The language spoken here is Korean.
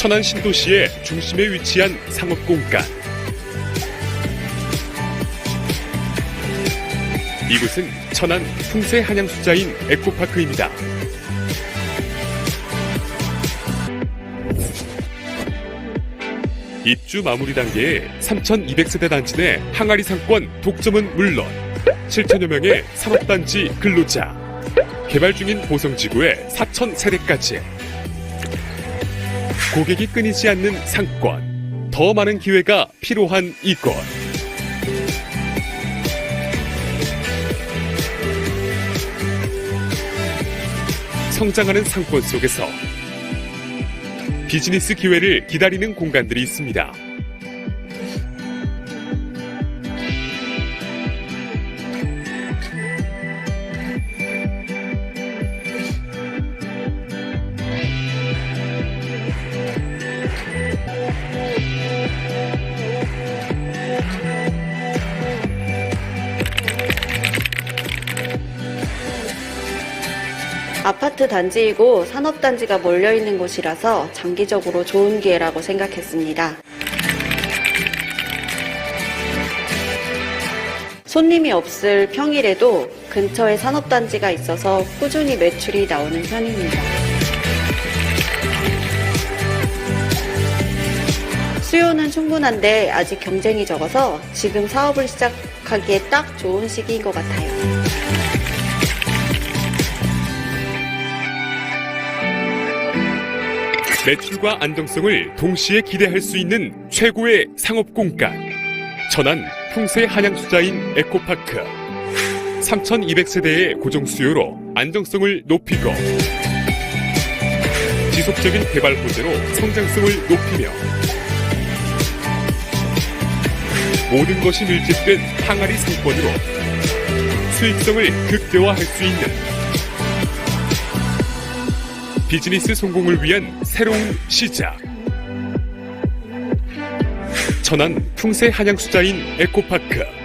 천안 신도시의 중심에 위치한 상업공간. 이곳은 천안 풍세 한양수자인 에코파크입니다. 입주 마무리 단계에 3,200세대 단지 내 항아리 상권 독점은 물론 7천여 명의 산업단지 근로자, 개발 중인 보성지구의 4,000세대까지 고객이 끊이지 않는 상권, 더 많은 기회가 필요한 이곳. 성장하는 상권 속에서 비즈니스 기회를 기다리는 공간들이 있습니다. 아파트 단지이고 산업단지가 몰려있는 곳이라서 장기적으로 좋은 기회라고 생각했습니다. 손님이 없을 평일에도 근처에 산업단지가 있어서 꾸준히 매출이 나오는 편입니다. 수요는 충분한데 아직 경쟁이 적어서 지금 사업을 시작하기에 딱 좋은 시기인 것 같아요. 매출과 안정성을 동시에 기대할 수 있는 최고의 상업 공간. 천안 풍세 한양수자인 에코파크. 3,200세대의 고정 수요로 안정성을 높이고 지속적인 개발 호재로 성장성을 높이며 모든 것이 밀집된 항아리 상권으로 수익성을 극대화할 수 있는 비즈니스 성공을 위한 새로운 시작. 천안 풍세 한양수자인 에코파크.